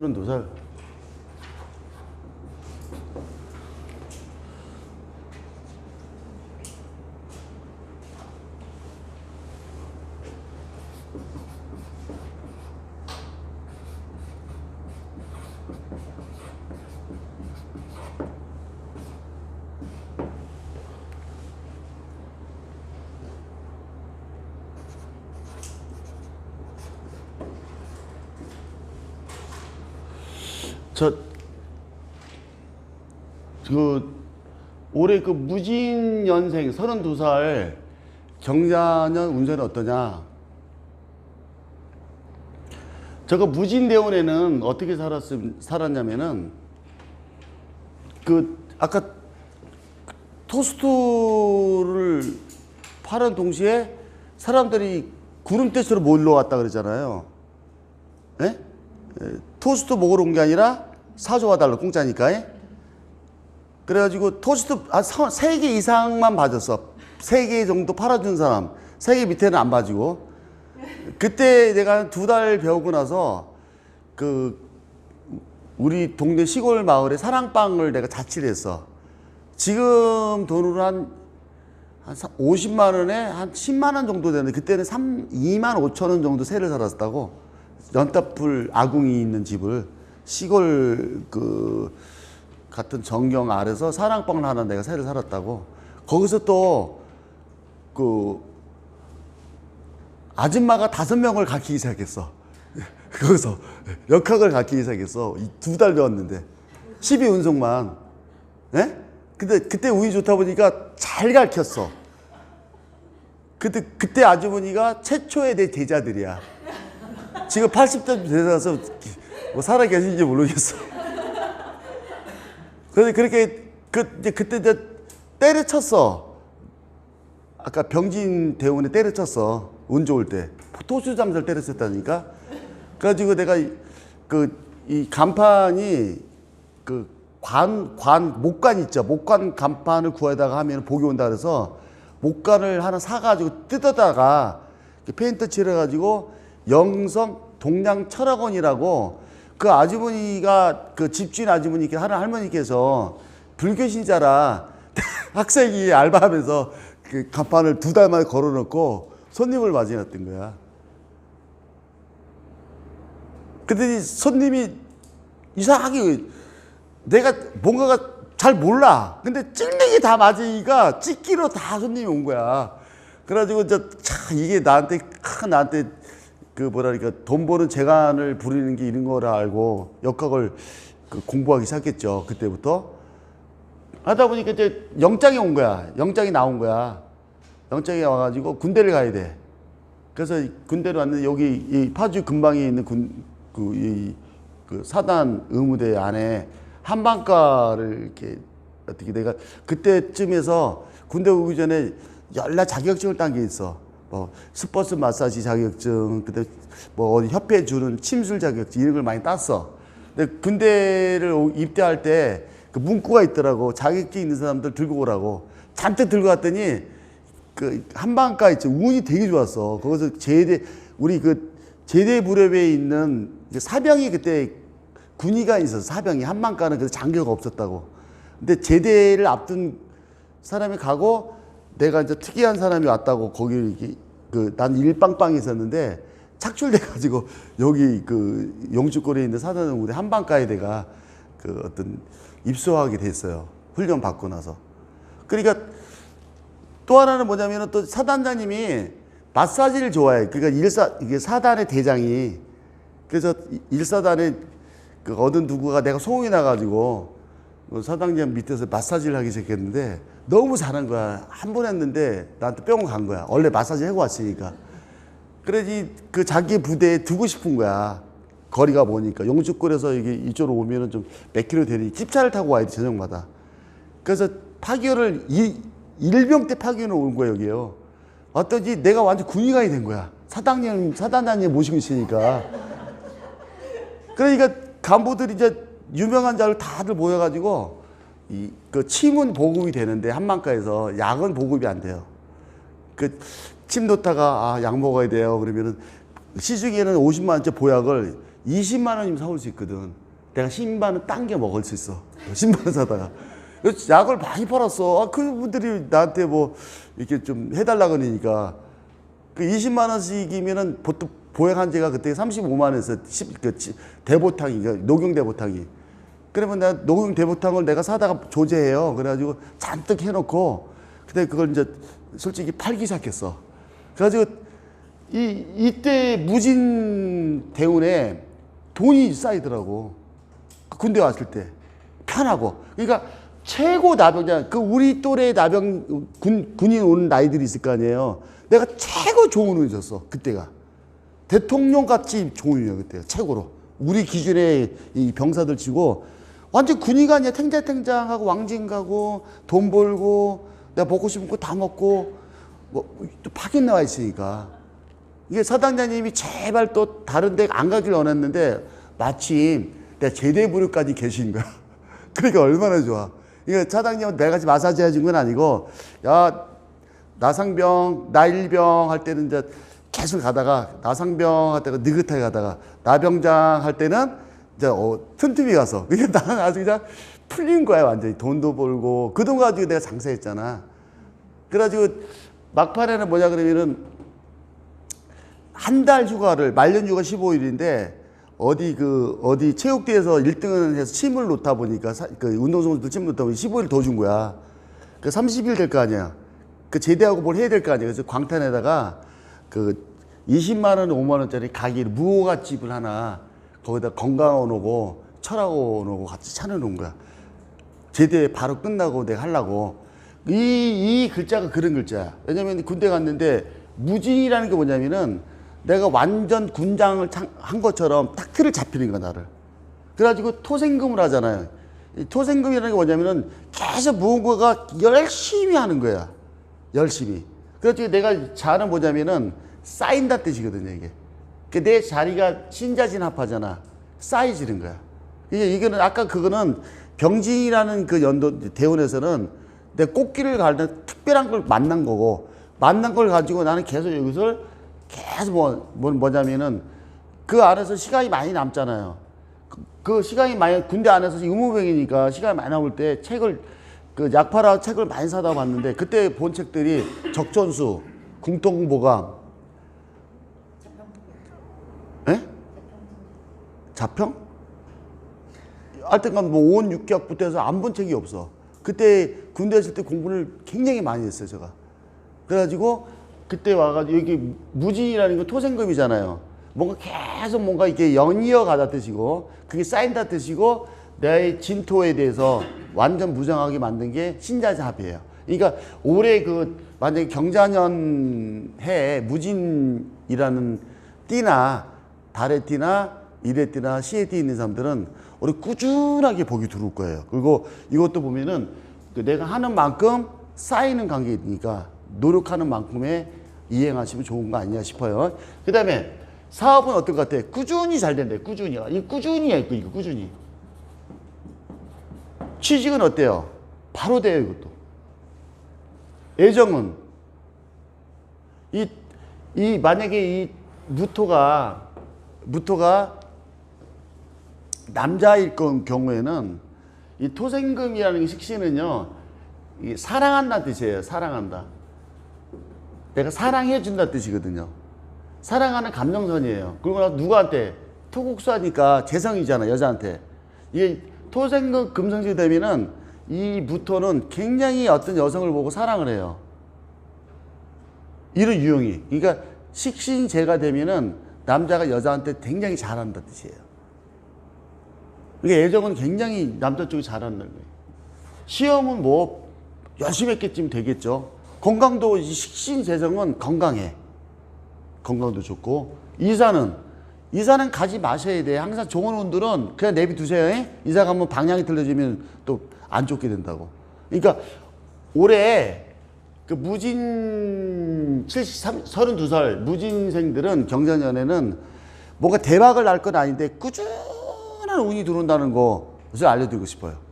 두 살. 저, 그, 올해 그 무진 연생 32살 경자년 운세는 어떠냐? 저거 무진대원에는 어떻게 살았음, 살았냐면은, 그, 아까 토스트를 파는 동시에 사람들이 구름대처럼 몰려왔다 그러잖아요. 예? 에, 토스트 먹으러 온 게 아니라 사줘와 달라 공짜니까. 예? 그래가지고 토스트 아, 세개 이상만 봐줬어. 세개 정도 팔아준 사람. 세개 밑에는 안 봐주고. 그때 내가 두 달 배우고 나서 그 우리 동네 시골 마을에 사랑방을 내가 자취를 했어. 지금 돈으로 한, 한 50만 원에 한 10만 원 정도 되는데 그때는 3, 2만 5천 원 정도 세를 살았다고. 연따풀 아궁이 있는 집을 시골 그 같은 전경 아래서 사랑방을 하나 내가 새를 살았다고. 거기서 또 그 아줌마가 다섯 명을 가르치기 시작했어. 거기서 역학을 가르치기 시작했어. 두 달 배웠는데 12 운송만. 예? 근데 그때 운이 좋다 보니까 잘 가르쳤어. 그때 그때 아주머니가 최초의 내 제자들이야. 지금 80대 되셔서 뭐 살아 계신지 모르겠어. 그래서 그렇게 그 이제 그때 이제 때려쳤어. 아까 병진 대원에 때려쳤어. 운 좋을 때 토수 잠설 때려쳤다니까. 그래가지고 내가 그 이 간판이 그 관, 관, 목관 있죠. 목관 간판을 구하다가 하면 복이 온다 그래서 목관을 하나 사가지고 뜯어다가 페인트 칠해가지고 영성 동양 철학원이라고 그 아주머니가 그 집주인 아주머니께 하는 할머니께서 불교 신자라 학생이 알바하면서 그 간판을 두 달 만에 걸어놓고 손님을 맞이했던 거야. 그랬더니 손님이 이상하게 내가 뭔가가 잘 몰라. 근데 찍는 다 맞으니까 찍기로 다 손님이 온 거야. 그래가지고 이제 참 이게 나한테 큰 나한테 그 뭐랄까 돈 버는 재간을 부리는 게 이런 거라 알고 역학을 그 공부하기 시작했죠. 그때부터 하다 보니까 이제 영장이 온 거야. 영장이 나온 거야. 영장이 와가지고 군대를 가야 돼. 그래서 군대를 왔는데 여기 이 파주 근방에 있는 군 그 이 그 사단 의무대 안에 한방과를 이렇게 어떻게 내가 그때쯤에서 군대 오기 전에 연락 자격증을 딴 게 있어. 뭐 스포츠 마사지 자격증, 그때 뭐 어디 협회 주는 침술 자격증 이런 걸 많이 땄어. 근데 군대를 오- 입대할 때 그 문구가 있더라고. 자격증 있는 사람들 들고 오라고. 잔뜩 들고 왔더니 그 한방가 있죠. 운이 되게 좋았어. 거기서 제대 우리 그 제대 부reb에 있는 그 사병이 그때 군의가 있어서 사병이 한방가는 그래서 장교가 없었다고. 근데 제대를 앞둔 사람이 가고 내가 이제 특이한 사람이 왔다고 거기 그난 일빵빵 있었는데 착출돼 가지고 여기 그 용주골에 있는 사단원무대 한방가에 내가 그 어떤 입소하게 됐어요. 훈련 받고 나서. 그러니까 또 하나는 뭐냐면은 또 사단장님이 마사지를 좋아해. 그러니까 일사 이게 사단의 대장이 그래서 일사단에 그 얻은 누구가 내가 소문이 나가지고 그 사단장 밑에서 마사지를 하기 시작했는데 너무 잘한 거야. 한 번 했는데 나한테 병원 간 거야. 원래 마사지 하고 왔으니까. 그래지 그 자기 부대에 두고 싶은 거야. 거리가 보니까 용주골에서 이게 이쪽으로 오면은 좀 몇 킬로 되니 찝차를 타고 와야 돼 저녁마다. 그래서 파견을 이 일병 때 파견을 온 거야 여기요. 어떤지 내가 완전 군의관이 된 거야. 사단장 사단장님 모시고 있으니까. 그러니까 간부들이 이제 유명한 자를 다들 모여가지고 이 그 침은 보급이 되는데 한방가에서 약은 보급이 안 돼요. 그 침 놓다가 아, 약 먹어야 돼요. 그러면은 시중에는 50만 원짜리 보약을 20만 원이면 사올 수 있거든. 내가 10만 원 당겨 먹을 수 있어. 10만 원 사다가. 약을 많이 팔았어. 아, 그분들이 나한테 뭐 이렇게 좀 해달라 그러니까. 그 20만 원씩이면은 보통 보약 한제가 그때 35만 원에서 10, 그 치- 대보탕이 그 녹용 대보탕이. 그러면 내가 녹용 대보탕을 내가 사다가 조제해요. 그래가지고 잔뜩 해놓고 그때 그걸 이제 솔직히 팔기 시작했어. 그래가지고 이 이때 무진 대운에 돈이 쌓이더라고. 그 군대 왔을 때 편하고. 그러니까 최고 나병자 그 우리 또래 나병 군 군인 온 나이들이 있을 거 아니에요. 내가 최고 좋은 운이 었어 그때가. 대통령 같이 좋은 운이야 그때 최고로. 우리 기준에 이 병사들 치고 완전 군의가 아니야 탱자탱장하고 왕진 가고 돈 벌고 내가 먹고 싶은 거 다 먹고 뭐또 파견 나와 있으니까 이게 사당자님이 제발 또 다른 데 안 가길 원했는데 마침 내가 제대 부류까지 계신 거야. 그러니까 얼마나 좋아. 이거 사당님은 내가 같이 마사지 해준 건 아니고 야 나상병 나일병 할 때는 이제 계속 가다가 나상병 할 때가 느긋하게 가다가 나병장 할 때는 이제 어, 틈틈이 가서 그게 나는 아주 그냥 풀린 거야 완전히 돈도 벌고 그 돈 가지고 내가 장사했잖아. 그래가지고 막판에는 뭐냐 그러면은 한 달 휴가를 말년 휴가 15일인데 어디 그 어디 체육대에서 1등을 해서 침을 놓다 보니까 사- 그 운동선수들 침을 놓다 보니 15일 더 준 거야. 그 30일 될 거 아니야. 그 제대하고 뭘 해야 될 거 아니야. 그래서 광탄에다가 그 20만 원, 5만 원짜리 가게를 무호가 집을 하나 거기다 건강원 오고 철학원 오고 같이 차려놓은 거야. 제대 바로 끝나고 내가 하려고. 이, 이 글자가 그런 글자야. 왜냐면 군대 갔는데 무진이라는 게 뭐냐면은 내가 완전 군장을 창- 한 것처럼 딱 틀을 잡히는 거야 나를. 그래가지고 토생금을 하잖아요. 이 토생금이라는 게 뭐냐면은 계속 무언가가 열심히 하는 거야. 열심히. 그래가지고 내가 잘은 뭐냐면은 쌓인다 뜻이거든요 이게. 그 내 자리가 신자 진합하잖아 쌓이지는 거야 이게 이거는 아까 그거는 병진이라는 그 연도 대원에서는 내 꽃길을 가는 특별한 걸 만난 거고 만난 걸 가지고 나는 계속 여기서 계속 뭐, 뭐 뭐냐면은 그 안에서 시간이 많이 남잖아요. 그, 그 시간이 많이 군대 안에서 의무병이니까 시간이 많이 남을 때 책을 그 약파라 책을 많이 사다 봤는데 그때 본 책들이 적전수, 궁통보감, 예? 자평? 하여튼간 뭐 5원 6개학부터 해서 안 본 책이 없어. 그때 군대 있을 때 공부를 굉장히 많이 했어요, 제가. 그래가지고 그때 와가지고 여기 무진이라는 건 토생금이잖아요. 뭔가 계속 뭔가 이렇게 연이어 가다 뜻이고 그게 쌓인다 뜻이고 내 진토에 대해서 완전 무장하게 만든 게 신자잡이에요. 그러니까 올해 그 만약에 경자년 해에 무진이라는 띠나 달의 띠나 일의 띠나 시의 띠 있는 사람들은 우리 꾸준하게 복이 들어올 거예요. 그리고 이것도 보면은 그 내가 하는 만큼 쌓이는 관계니까 노력하는 만큼에 이행하시면 좋은 거 아니냐 싶어요. 그 다음에 사업은 어떨 것 같아? 꾸준히 잘 된대. 꾸준히. 이 꾸준히야, 이거, 이거 꾸준히. 취직은 어때요? 바로 돼요, 이것도. 애정은 이, 이 만약에 이 무토가 무토가 남자일 건 경우에는 이 토생금이라는 식신은요 이 사랑한다는 뜻이에요 사랑한다. 내가 사랑해 준다 뜻이거든요. 사랑하는 감정선이에요. 그리고 나서 누구한테? 토국수하니까 재성이잖아 여자한테. 이게 토생금 금성시 되면은 이 무토는 굉장히 어떤 여성을 보고 사랑을 해요. 이런 유형이. 그러니까 식신제가 되면은 남자가 여자한테 굉장히 잘한다 뜻이에요. 그러니까 애정은 굉장히 남자 쪽이 잘한다는 거예요. 시험은 뭐 열심히 했겠지만 되겠죠. 건강도 이 식신재성은 건강해. 건강도 좋고 이사는 이사는 가지 마셔야 돼. 항상 좋은 운들은 그냥 내비 두세요. 에? 이사 가면 방향이 틀려지면 또 안 좋게 된다고. 그러니까 올해 그 무진 73, 32살 무진생들은 경자년에는 뭔가 대박을 날 건 아닌데 꾸준 한 운이 들어온다는 것을 알려드리고 싶어요.